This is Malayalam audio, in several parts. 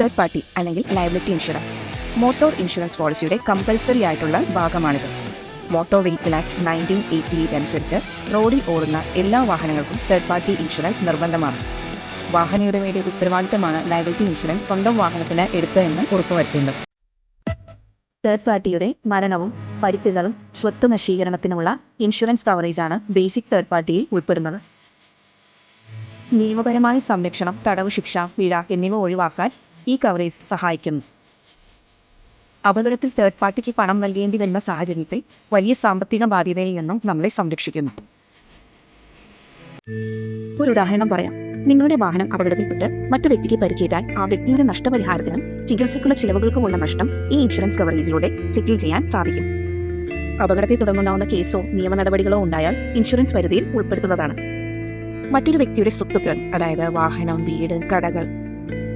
തേർഡ് പാർട്ടി അല്ലെങ്കിൽ ലയബിലിറ്റി ഇൻഷുറൻസ് മോട്ടോർ ഇൻഷുറൻസ് പോളിസിയുടെ കമ്പൽസറി ആയിട്ടുള്ള ഭാഗമാണിത്. Motor vehicle act nineteen eighty eight അനുസരിച്ച് റോഡിൽ ഓടുന്ന എല്ലാ വാഹനങ്ങൾക്കും തേർഡ് പാർട്ടി ഇൻഷുറൻസ് നിർബന്ധമാണ്. വാഹനയുടമയുടെ ഉത്തരവാദിത്തമാണ് ലയബിലിറ്റി ഇൻഷുറൻസ് സ്വന്തം വാഹനത്തിന് എടുത്തതെന്ന് ഉറപ്പുവരുത്തേണ്ടത്. തേർഡ് പാർട്ടിയുടെ മരണവും പരിക്കുകളും സ്വത്ത് നശീകരണത്തിനുള്ള ഇൻഷുറൻസ് കവറേജാണ് ബേസിക് തേർഡ് പാർട്ടിയിൽ ഉൾപ്പെടുന്നത്. നിയമപരമായ സംരക്ഷണം തടവ് ശിക്ഷ പിഴ എന്നിവ ഒഴിവാക്കാൻ ഈ കവറേജ് സഹായിക്കുന്നു. അപകടത്തിൽ തേർഡ് പാർട്ടിക്ക് പണം നൽകേണ്ടി വരുന്ന സാഹചര്യത്തിൽ വലിയ സാമ്പത്തിക ബാധ്യതയിൽ നിന്നും നമ്മളെ സംരക്ഷിക്കുന്നു. ഒരു ഉദാഹരണം പറയാം. നിങ്ങളുടെ വാഹനം അപകടത്തിൽപ്പെട്ട് മറ്റു വ്യക്തിക്ക് പരിക്കേറ്റാൽ ആ വ്യക്തിയുടെ നഷ്ടപരിഹാരത്തിനും ചികിത്സയ്ക്കുള്ള ചിലവുകൾക്കുമുള്ള നഷ്ടം ഈ ഇൻഷുറൻസ് കവറേജിലൂടെ സെറ്റിൽ ചെയ്യാൻ സാധിക്കും. അപകടത്തെ തുടർന്നുണ്ടാവുന്ന കേസോ നിയമ നടപടികളോ ഉണ്ടായാൽ ഇൻഷുറൻസ് പരിധിയിൽ ഉൾപ്പെടുത്തുന്നതാണ്. മറ്റൊരു വ്യക്തിയുടെ സ്വത്തുക്കൾ അതായത് വാഹനം വീട് കടകൾ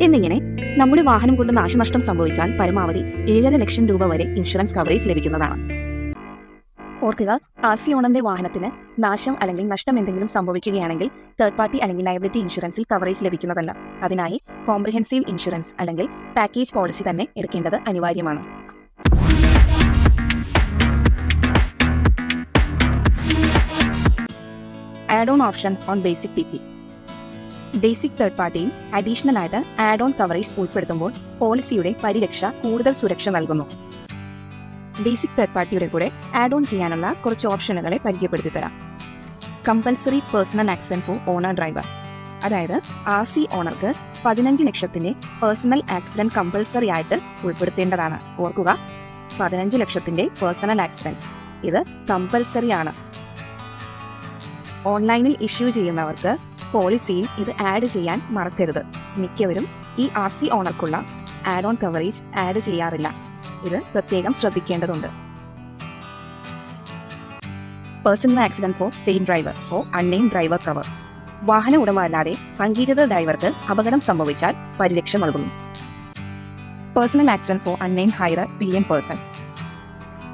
എന്നിങ്ങനെ നമ്മുടെ വാഹനം കൊണ്ട് നാശനഷ്ടം സംഭവിച്ചാൽ പരമാവധി ഏഴര ലക്ഷം രൂപ വരെ ഇൻഷുറൻസ് കവറേജ് ലഭിക്കുന്നതാണ്. ഓർക്കുക ആസി ഓണന്റെ വാഹനത്തിന് നാശം അല്ലെങ്കിൽ നഷ്ടം എന്തെങ്കിലും സംഭവിക്കുകയാണെങ്കിൽ തേർഡ് പാർട്ടി അല്ലെങ്കിൽ ലയബിലിറ്റി ഇൻഷുറൻസിൽ കവറേജ് ലഭിക്കുന്നതല്ല. അതിനായി കോംപ്രിഹെൻസീവ് ഇൻഷുറൻസ് അല്ലെങ്കിൽ പാക്കേജ് പോളിസി തന്നെ എടുക്കേണ്ടത് അനിവാര്യമാണ്. Add on option on basic T P basic third പാർട്ടിയിൽ അഡീഷണൽ ആയിട്ട് ആഡ് ഓൺ കവറേജ് ഉൾപ്പെടുത്തുമ്പോൾ പോളിസിയുടെ പരിരക്ഷ കൂടുതൽ സുരക്ഷ നൽകുന്നു. ബേസിക് തേർഡ് പാർട്ടിയുടെ കൂടെ ആഡ് ഓൺ ചെയ്യാനുള്ള കുറച്ച് ഓപ്ഷനുകളെ പരിചയപ്പെടുത്തി തരാം compulsory personal accident for owner driver അതായത് ആർ സി ഓണർക്ക് പതിനഞ്ച് ലക്ഷത്തിന്റെ പേഴ്സണൽ ആക്സിഡന്റ് കമ്പൽസറി ആയിട്ട് ഉൾപ്പെടുത്തേണ്ടതാണ്. ഓർക്കുക പതിനഞ്ച് ലക്ഷത്തിന്റെ പേഴ്സണൽ ആക്സിഡന്റ് ഇത് കമ്പൽസറി ആണ്. ഓൺലൈനിൽ ഇഷ്യൂ ചെയ്യുന്നവർക്ക് പോളിസിയിൽ ഇത് ആഡ് ചെയ്യാൻ മറക്കരുത്. മിക്കവരും ഈ ആർ സി ഓണർക്കുള്ള ആഡ് ഓൺ കവറേജ് ആഡ് ചെയ്യാറില്ല. ഇത് പ്രത്യേകം ശ്രദ്ധിക്കേണ്ടതുണ്ട്. Personal accident for paid driver or unnamed driver cover വാഹന ഉടമ അല്ലാതെ അംഗീകൃത ഡ്രൈവർക്ക് അപകടം സംഭവിച്ചാൽ പരിരക്ഷ നൽകുന്നു. Personal accident for unnamed hirer um person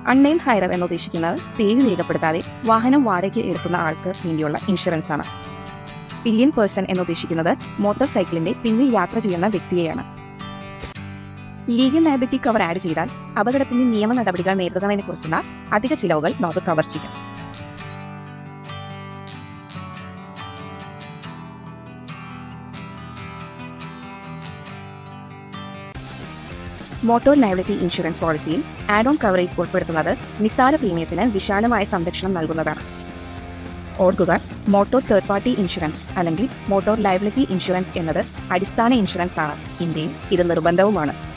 unnamed hirer എന്ന് ഉദ്ദേശിക്കുന്നത് പേര് രേഖപ്പെടുത്താതെ വാഹനം വാടകയ്ക്ക് എടുക്കുന്ന ആൾക്ക് വേണ്ടിയുള്ള ഇൻഷുറൻസ് ആണ്. പില്യൻ പേഴ്സൺ എന്ന് ഉദ്ദേശിക്കുന്നത് മോട്ടോർ സൈക്കിളിന്റെ പിന്നിൽ യാത്ര ചെയ്യുന്ന വ്യക്തിയെയാണ്. ലീഗൽ ലയബിലിറ്റി കവർ ആഡ് ചെയ്താൽ അപകടത്തിന്റെ നിയമ നടപടികൾ നേരിടുന്നതിനെ കുറിച്ചുള്ള അധിക ചിലവുകൾ നമുക്ക് കവർ ചെയ്യാം. മോട്ടോർ ലയബിലിറ്റി ഇൻഷുറൻസ് പോളിസിയിൽ ആഡ് ഓൺ കവറേജ് ഉൾപ്പെടുത്തുന്നത് നിസ്സാര പ്രീമിയത്തിന് വിശാലമായ സംരക്ഷണം നൽകുന്നതാണ്. ഓർക്കുക മോട്ടോർ തേർഡ് പാർട്ടി ഇൻഷുറൻസ് അല്ലെങ്കിൽ മോട്ടോർ ലയബിലിറ്റി ഇൻഷുറൻസ് എന്നത് അടിസ്ഥാന ഇൻഷുറൻസ് ആണ്. ഇന്ത്യയിൽ ഇത് നിർബന്ധവുമാണ്.